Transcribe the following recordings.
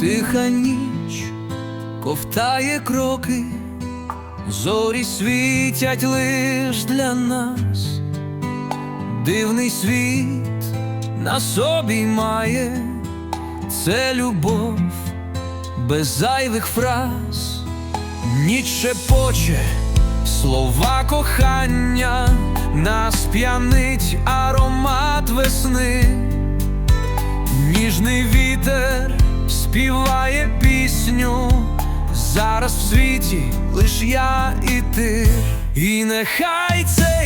Тиха ніч ковтає кроки, зорі світять лиш для нас, дивний світ на собі має, це любов без зайвих фраз, ніч шепоче слова кохання, нас п'янить аромат весни. Ніжний співає пісню. Зараз в світі лиш я і ти, і нехай цей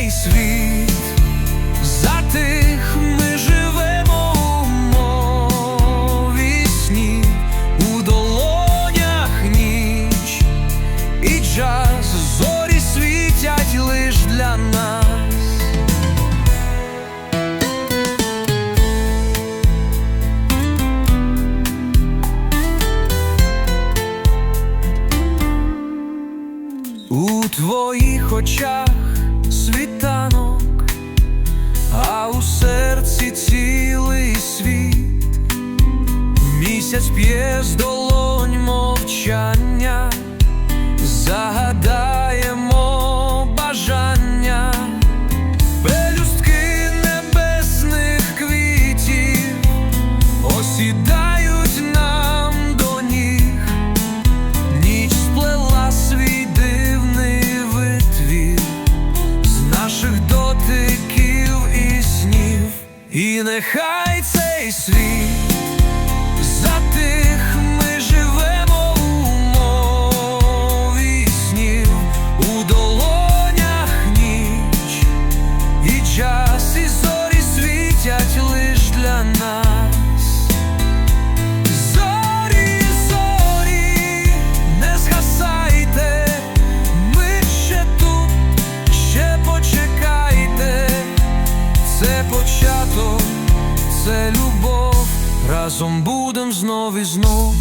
твоїх очах світанок, а у серці цілий світ, місяць п'є з долонь мовчання, і нехай цей світ це початок, це любов, разом будем знов і знов.